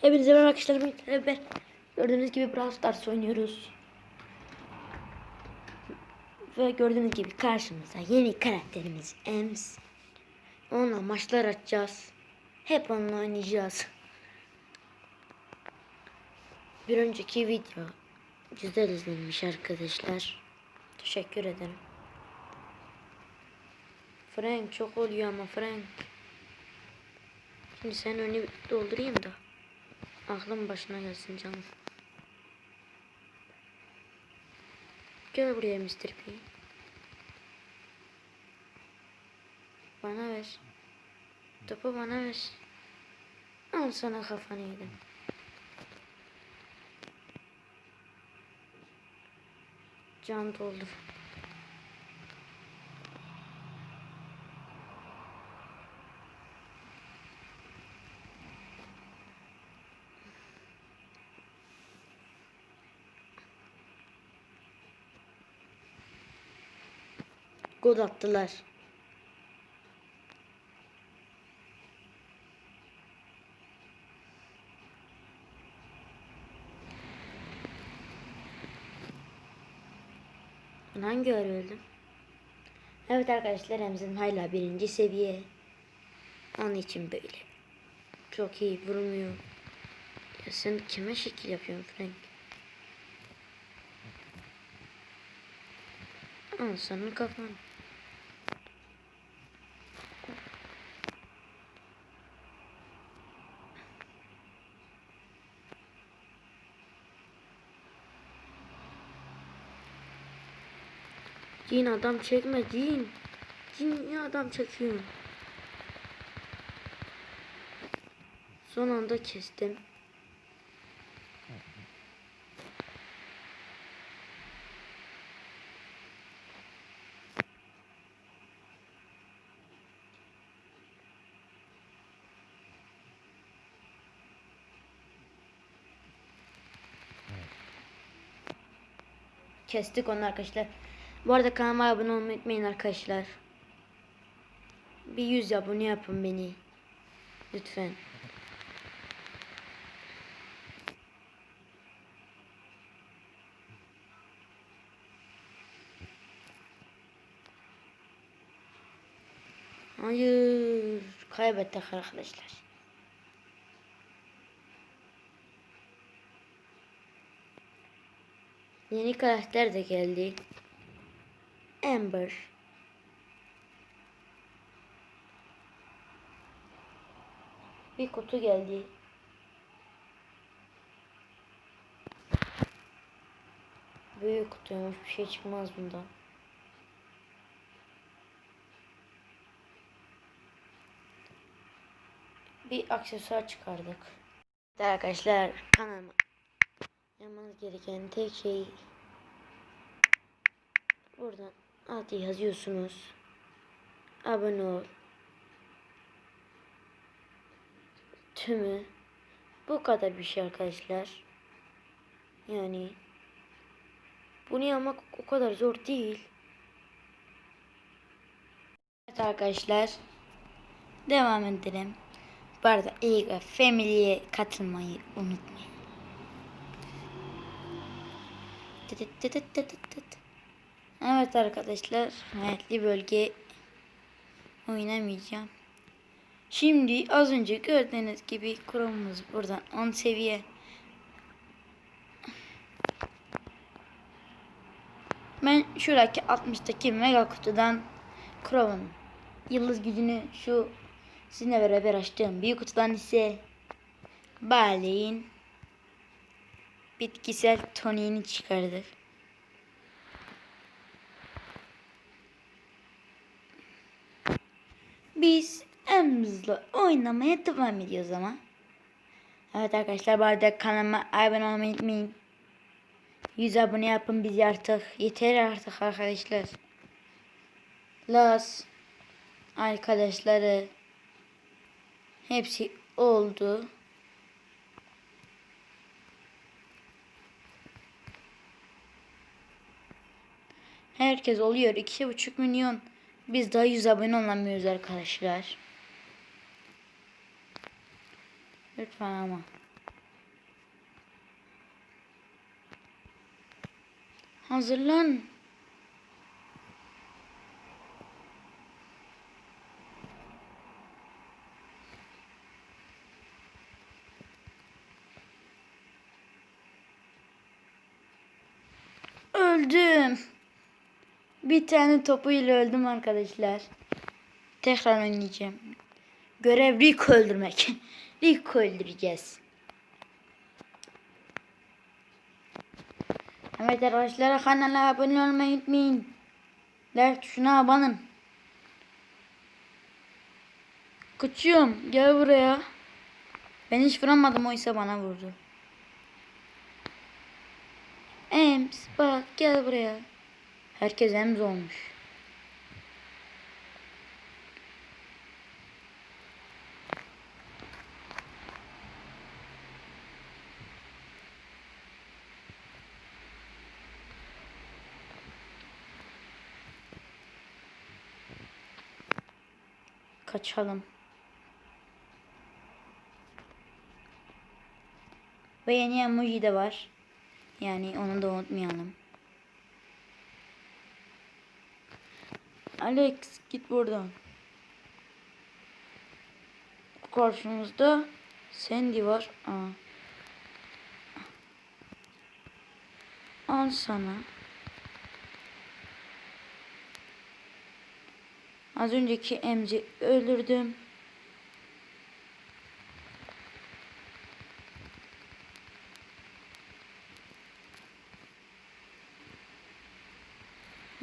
Hepinize merhaba arkadaşlar. Beraber gördüğünüz gibi Brawl Stars oynuyoruz. Ve gördüğünüz gibi karşımızda yeni karakterimiz Ems. Onunla maçlar açacağız. Hep onunla oynayacağız. Bir önceki video güzel izlenmiş arkadaşlar. Teşekkür ederim. Frank çok oluyor ama Frank. Şimdi sen önü doldurayım da. Aklım başına gelsin canım. Gel buraya Mr. P. Bana ver. Topu bana ver. Al sana kafanı yedim. Can doldur. Gol attılar. Hangi ara? Evet arkadaşlar Emzin hala birinci seviye. Onun için böyle. Çok iyi vurmuyor. Ya sen kime şekil yapıyorsun Frank? Al sana kafan. Cin adam çekme cin. Cin niye adam çekiyor? Son anda kestim. Kestik onu arkadaşlar. Bu arada kanalıma abone olmayı unutmayın arkadaşlar. Bir yüz abone yapın beni. Lütfen. Hayır. Kaybettik arkadaşlar. Yeni karakter de geldi. Amber. Bir kutu geldi. Büyük kutuymuş bir şey çıkmaz bundan. Bir aksesuar çıkardık. Evet Arkadaşlar kanalıma yapmanız gereken tek şey buradan altı yazıyorsunuz. Abone ol. Tümü bu kadar bir şey arkadaşlar. Yani bunu yapmak o kadar zor değil. Evet arkadaşlar. Devam edelim. Bu arada ilk Family'ye katılmayı unutmayın. Evet arkadaşlar. Hayatlı bölge oynamayacağım. Şimdi az önce gördüğünüz gibi kurumumuz buradan 10 seviye. Ben şuradaki 60'taki mega kutudan Chrome'un yıldız gücünü şu sizinle beraber açtığım büyük kutudan ise Bale'in bitkisel toniğini çıkardık. Biz Emz'la oynamaya devam ediyoruz ama. Evet arkadaşlar bu arada kanalıma abone olmayı unutmayın. 100 abone yapın bizi artık. Yeter artık arkadaşlar. Las arkadaşları hepsi oldu. Herkes oluyor. 2,5 milyon. Biz daha 100 abone olamıyoruz arkadaşlar. Lütfen ama. Hazırlan. Bir tane topuyla öldüm arkadaşlar. Tekrar oynayacağım. Görev Rico öldürmek. Rico öldüreceğiz. Evet arkadaşlar kanala abone olmayı unutmayın. Like tuşuna abanın. Kaçıyorum. Gel buraya. Ben hiç vuramadım oysa bana vurdu. Ems bak gel buraya. Herkes Ems olmuş. Kaçalım. Ve yeni emoji de var. Yani onu da unutmayalım. Alex git buradan. Karşımızda Sandy var. Aa. Al sana. Az önceki emzi öldürdüm.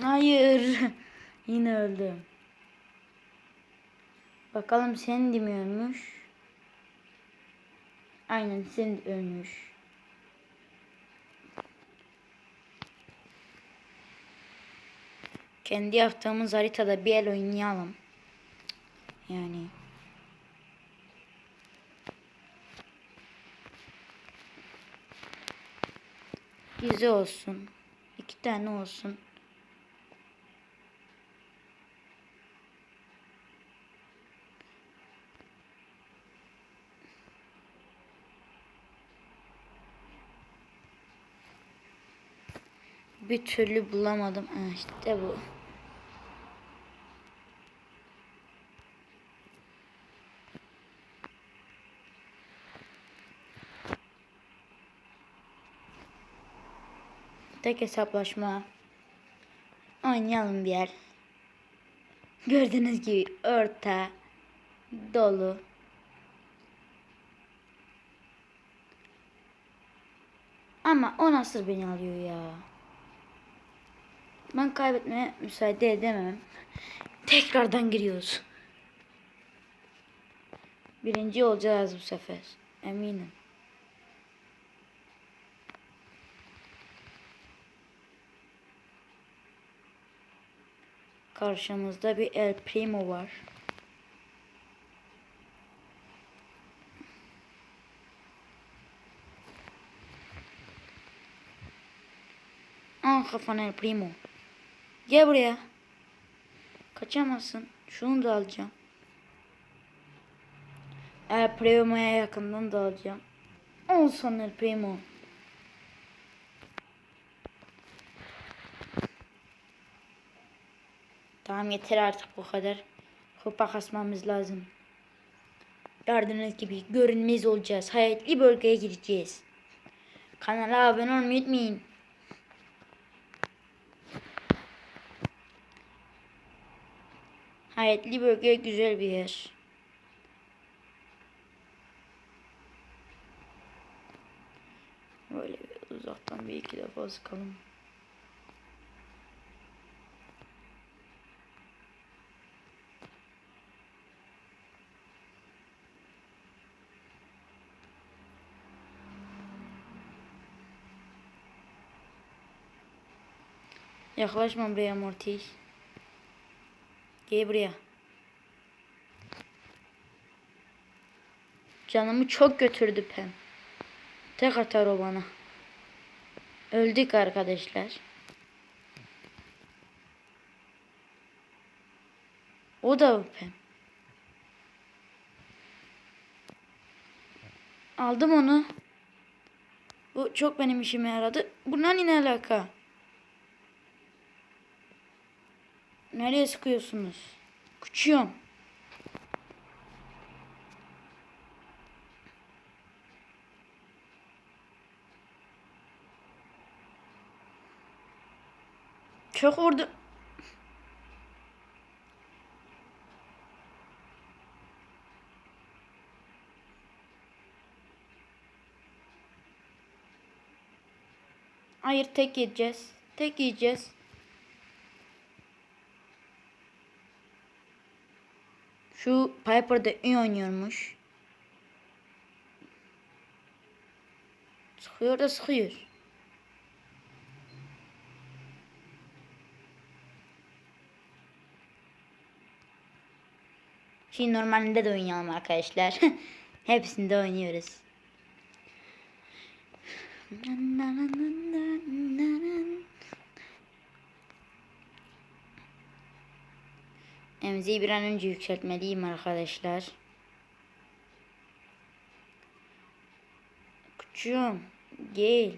Hayır. Yine öldüm. Bakalım Sandy mi ölmüş? Aynen Sandy ölmüş. Kendi yaptığımız haritada bir el oynayalım. Yani. Güzel olsun. İki tane olsun. Bir türlü bulamadım. İşte bu. Tek hesaplaşma. Oynayalım bir yer. Gördüğünüz gibi orta dolu. Ama o nasıl beni alıyor ya? Ben kaybetmeye müsaade edemem. Tekrardan giriyoruz. Birinci olacağız bu sefer. Eminim. Karşımızda bir El Primo var. Al kafana El Primo. Gel buraya. Kaçamazsın. Şunu da alacağım. El Primo'ya yakından da alacağım. Al sana El Primo. Tamam yeter artık bu kadar. Kupa kasmamız lazım. Gördüğünüz gibi görünmez olacağız. Hayatlı bölgeye gireceğiz. Kanala abone olmayı unutmayın. Hayatlı bölge güzel bir yer. Böyle uzaktan bir iki defa sıkalım. Yaklaşma buraya Mortis. Gel buraya. Canımı çok götürdü Pem. Tek atar o bana. Öldük arkadaşlar. O da Pem. Aldım onu. Bu çok benim işime yaradı. Bundan ne alaka? Nereye sıkıyorsunuz? Küçüğüm. Çok vurdu. Hayır tek yiyeceğiz. Tek yiyeceğiz. Şu Piper da iyi oynuyormuş. Sıkıyor da sıkıyor. Şimdi normalinde de oynayalım arkadaşlar. Hepsinde oynuyoruz. Emziği bir an önce yükseltmeliyim arkadaşlar. Küçüğüm gel.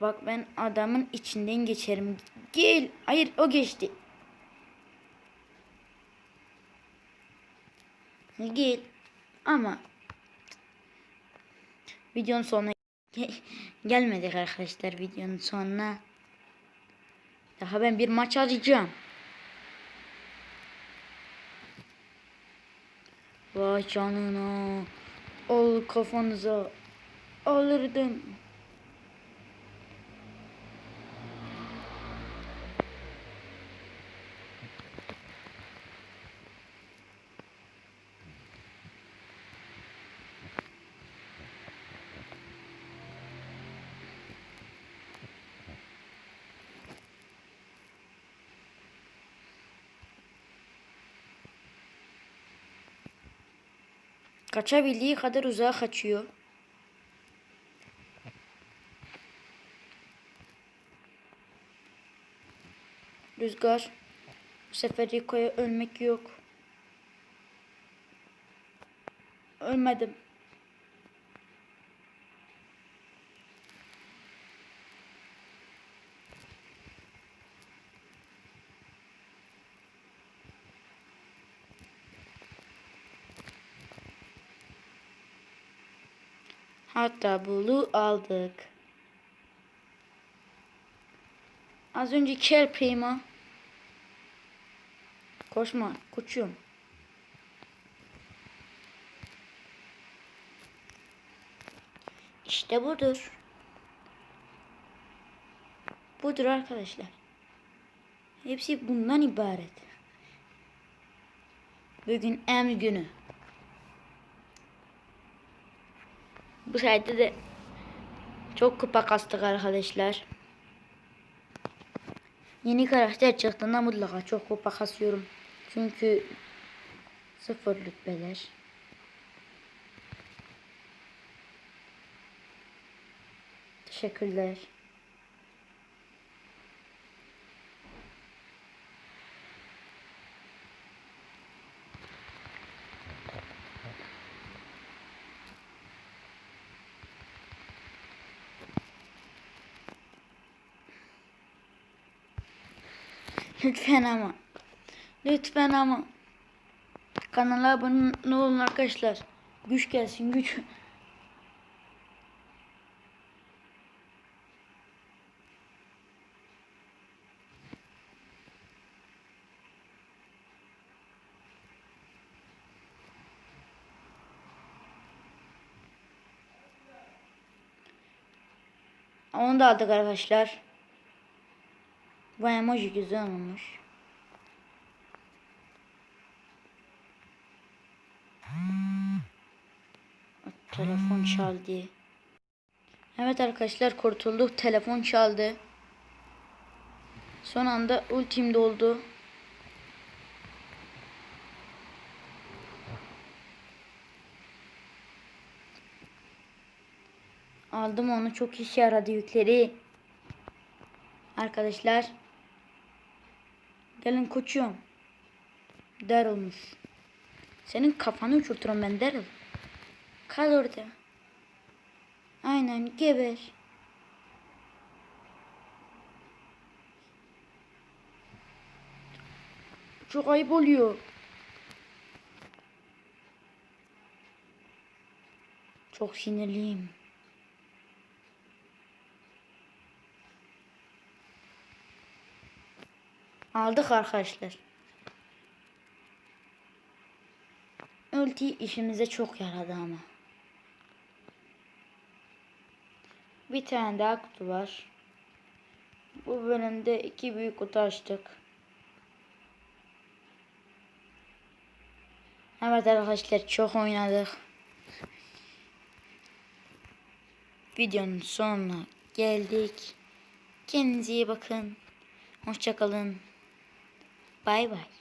Bak ben adamın içinden geçerim. Gel. Hayır o geçti. Gel. Ama videonun sonuna gelmedik arkadaşlar videonun sonuna. Daha ben bir maç arayacağım. Vay canına. Al kafanıza. Alırdım. Kaçabildiği kadar uzağa kaçıyor. Rüzgar. Bu sefer Rico'ya ölmek yok. Ölmedim. Hatta bulu aldık. Az önce kel prima. Koşma, koçum. İşte budur. Budur arkadaşlar. Hepsi bundan ibaret. Bugün emr günü. Bu sayede de çok kupa kastık arkadaşlar. Yeni karakter çıktığında mutlaka çok kupa kasıyorum. Çünkü sıfır rütbeler. Teşekkürler. Lütfen ama. Lütfen ama. Kanala abone olun arkadaşlar. Güç gelsin güç. Onu da aldık arkadaşlar. Bu emoji güzel olmuş. Telefon çaldı. Evet arkadaşlar kurtulduk. Telefon çaldı. Son anda ultim doldu. Aldım onu çok işe yaradı yükleri. Arkadaşlar. Gelin koçum. Daryl'mış. Senin kafanı uçurturum ben Daryl. Kal orada. Aynen geber. Çok ayıp oluyor. Çok sinirliyim. Aldık arkadaşlar. Ulti işimize çok yaradı ama. Bir tane daha kutu var. Bu bölümde iki büyük kutu açtık. Evet arkadaşlar çok oynadık. Videonun sonuna geldik. Kendinize iyi bakın. Hoşçakalın. Bay bay.